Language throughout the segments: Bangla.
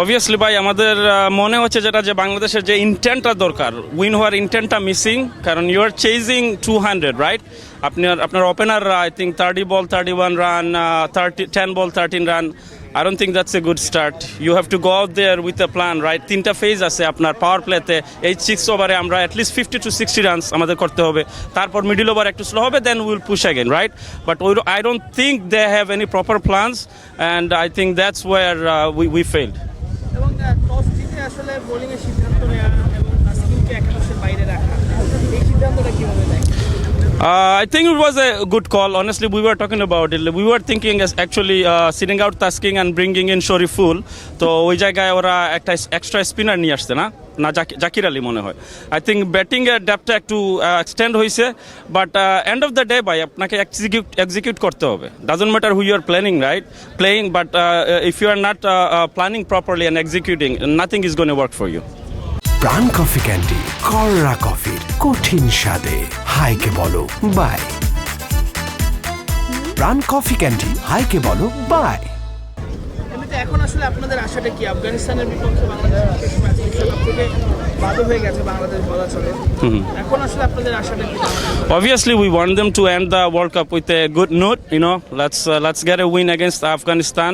অবভিয়াসলি ভাই, আমাদের মনে হচ্ছে যেটা যে বাংলাদেশের যে ইন্টেন্টটা দরকার উইন হওয়ার ইন্টেন্টটা মিসিং কারণ you are chasing two hundred right আপনার আপনার opener I think thirty ball thirty one run thirty ten ball thirteen run I don't think that's a good start you have to go out there with a plan right তিনটা ফেজ আছে আপনার পাওয়ার প্লেতে এই সিক্স ওভারে আমরা at least fifty two sixty runs আমাদের করতে হবে। তারপর মিডিল ওভার একটু স্লো হবে then will push again right but ওই I don't think they have any proper plans and I think that's where we we failed আসলে বোলিংয়ের সিদ্ধান্ত নেওয়া এবং তাসকিনকে একাদশের বাইরে রাখা এই সিদ্ধান্তটা কীভাবে দেখেন Uh, I think it was a good call. Honestly, we were talking about it. We were thinking as actually uh, sitting out tasking and bringing in Shariful. তো ওই জায়গায় ওরা একটা এক্সট্রা স্পিনার নিয়ে আসছে না না জাকির আলী মনে হয় আই থিঙ্ক ব্যাটিং এর ডেপটা একটু এক্সটেন্ড হয়েছে but end of the day ভাই আপনাকে এক্সিকিউট এক্সিকিউট করতে হবে doesn't matter who you are planning right playing but if you are not planning properly and executing nothing is gonna work for you Pran coffee candy কররা কফির কঠিন স্বাদে। হাইকে বলো, বাই। প্রাণ কফি ক্যান্ডি, হাইকে বলো, বাই। এখন আসলে আপনাদের আশাটা কি? আফগানিস্তানের বিপক্ষে বাংলাদেশ শেষ ম্যাচ বিশ্বকাপ থেকে বাদ হয়ে গেছে বাংলাদেশ বলা চলে। এখন আসলে আপনাদের আশাটা কি? Obviously, we want them to end the World Cup with a good note. You know, let's uh, let's get a win against Afghanistan.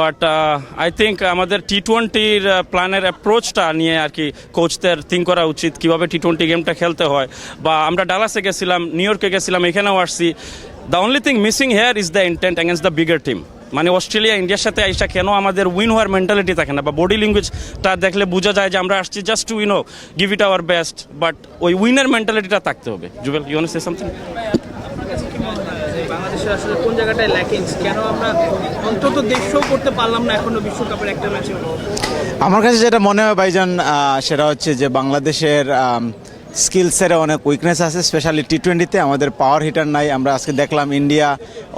But uh, I think আমাদের টি টোয়েন্টির প্ল্যানের অ্যাপ্রোচটা নিয়ে আর কি কোচদের থিঙ্ক করা উচিত কীভাবে টি টোয়েন্টি গেমটা খেলতে হয়। বা আমরা ডালাসে গেছিলাম নিউ ইয়র্কে গেছিলাম এখানেও আসছি। The only thing missing here is the intent against the bigger team মানে অস্ট্রেলিয়া ইন্ডিয়ার সাথে আইসা কেন আমাদের উইন হওয়ার মেন্টালিটি থাকে না? বা বডি ল্যাঙ্গুয়েজটা দেখলে বোঝা যায় যে আমরা আসছি just to you know give it our best but ওই উইনার মেন্টালিটিটা থাকতে হবে। জুবেল ইউ সে সামথিং মনে হয় আসলে কোন জায়গাটায় ল্যাকিংস কেন আমরা অন্তত দেশও করতে পারলাম না এখনও বিশ্বকাপের একটা ম্যাচে আমার কাছে যেটা মনে হয় ভাইজান সেটা হচ্ছে যে বাংলাদেশের স্কিলসের অনেক উইকনেস আছে স্পেশালি টি টোয়েন্টিতে আমাদের পাওয়ার হিটার নাই। আমরা আজকে দেখলাম ইন্ডিয়া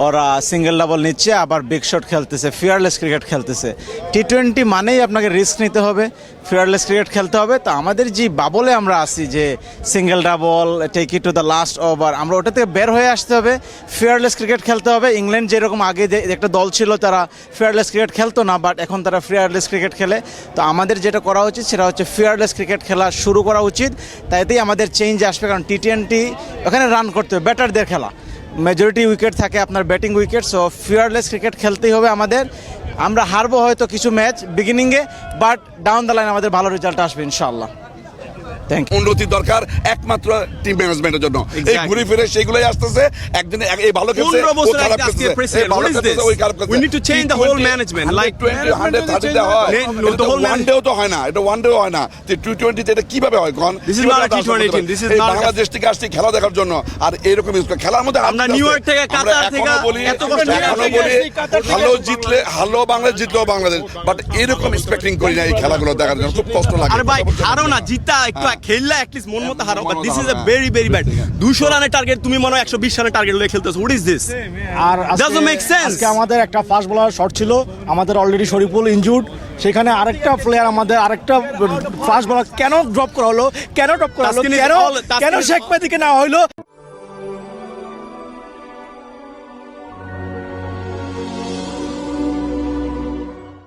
ওরা সিঙ্গেল ডাবল নিচ্ছে, আবার বিগ শট খেলতেছে ফিয়ারলেস ক্রিকেট খেলতেছে। টি টোয়েন্টি মানেই আপনাকে রিস্ক নিতে হবে। ফিয়ারলেস ক্রিকেট খেলতে হবে। তো আমাদের যে বাবলে আমরা আসি যে single double take it to the last over আমরা ওটা থেকে বের হয়ে আসতে হবে। ফিয়ারলেস ক্রিকেট খেলতে হবে। ইংল্যান্ড যেরকম আগে যে একটা দল ছিল, তারা ফিয়ারলেস ক্রিকেট খেলতো না বাট এখন তারা ফিয়ারলেস ক্রিকেট খেলে। তো আমাদের যেটা করা উচিত, সেটা হচ্ছে ফিয়ারলেস ক্রিকেট খেলা শুরু করা উচিত। তাইতেই আমাদের চেঞ্জ আসবে, কারণ টি টোয়েন্টি ওখানে রান করতে হবে ব্যাটারদের খেলা। মেজরিটি উইকেট থাকে আপনার batting wicket so fearless cricket খেলতেই হবে আমাদের। আমরা হারবো হয়তো কিছু ম্যাচ বিগিনিংয়ে বাট ডাউন দ্য লাইন আমাদের ভালো রেজাল্ট আসবে ইনশাল্লাহ থ্যাংক উন্নতি দরকার একমাত্র টিম ম্যানেজমেন্টের জন্য। এই ঘুরে ফিরে সেগুলোই আসতেছে। একদিন এই ভালো খেলছে ও খারাপ খেলছে, ভালো খেলছে, ওই খারাপ খেলছে। Change the whole management, like, 120, 130 management তে হয়। change the- এটা the তো হয় না, এটা one day-ও হয় না। তো T20 তে এটা কীভাবে হয়, কন? This is কীভাবে not a এটা আসলে T20 করতে team, পারে? this is এই not a- বাংলাদেশ থেকে আসছে খেলা দেখার জন্য আর এরকম খেলার মধ্যে আমরা নিউ ইয়র্ক থেকে, কাতার থেকে এত কষ্ট বলি, ভালো জিতলে ভালো বাংলাদেশ জিতলেও বাংলাদেশ বাট এরকম এক্সপেক্টিং করি না এই খেলাগুলো দেখার জন্য খুব কষ্ট লাগে। আরে ভাই হারো না জিতা একটু খেললে অ্যাটলিস্ট মন মতো হারাও। But this is a very very bad দুশো রানের টার্গেট তুমি মনে হয় একশো বিশ রানের টার্গেট লয়ে খেলতেছো। হোয়াট ইজ দিস আর make আজকে আমাদের একটা ফাস্ট বোলার শর্ট ছিল। আমাদের অলরেডি শরীফুল ইনজুর্ড সেখানে আরেকটা প্লেয়ার আমাদের আরেকটা ফাস্ট বোলার কেন ড্রপ করা হলো? কেন ড্রপ করা হলো? কেন কেন শেখ মেদিকে নেওয়া হলো?